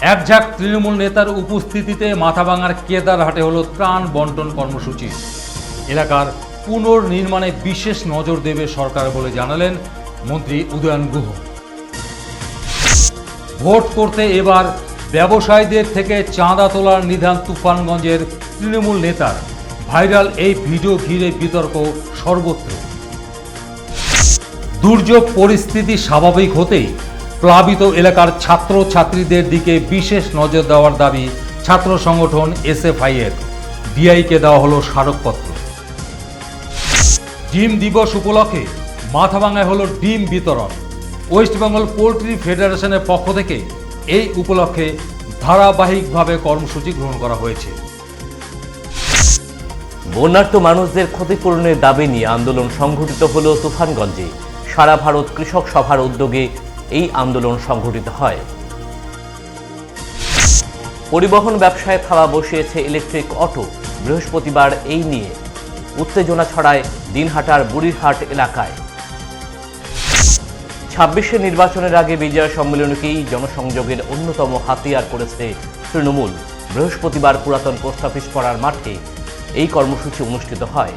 এক ঝাঁক তৃণমূল নেতার উপস্থিতিতে মাথাভাঙার কেদারহাটে হলো ত্রাণ বন্টন কর্মসূচি। এলাকার পুনর্নির্মাণে বিশেষ নজর দেবে সরকার বলে জানালেন মন্ত্রী উদয়ন গুহ। ভোট করতে এবার ব্যবসায়ীদের থেকে চাঁদা তোলার নিধান তুফানগঞ্জের তৃণমূল নেতার। ভাইরাল এই ভিডিও ঘিরে বিতর্ক সর্বত্র। দুর্যোগ পরিস্থিতি স্বাভাবিক হতেই প্লাবিত এলাকার ছাত্র ছাত্রীদের দিকে বিশেষ নজর দেওয়ার দাবি ছাত্র সংগঠন এসএফআই এর ডিআইকে দেওয়া হলো স্মারকপত্র। ডিম দিবস উপলক্ষে মাথাভাঙায় হলো ডিম বিতরণ। ওয়েস্টবেঙ্গল পোলট্রি ফেডারেশনের পক্ষ থেকে এই উপলক্ষে ধারাবাহিকভাবে কর্মসূচি গ্রহণ করা হয়েছে। বন্যার্ত মানুষদের ক্ষতিপূরণের দাবি নিয়ে আন্দোলন সংঘটিত হল তুফানগঞ্জে। সারা ভারত কৃষক সভার উদ্যোগে এই আন্দোলন সংঘটিত হয়। পরিবহন ব্যবসায় থাবা বসিয়েছে ইলেকট্রিক অটো। বৃহস্পতিবার এই নিয়ে উত্তেজনা ছড়ায় দিনহাটার বুড়িরহাট এলাকায়। ছাব্বিশে নির্বাচনের আগে বিজয় সম্মেলনকেই জনসংযোগের অন্যতম হাতিয়ার করেছে তৃণমূল। বৃহস্পতিবার পুরাতন পোস্ট অফিস পাড়ার মাঠে এই কর্মসূচি অনুষ্ঠিত হয়।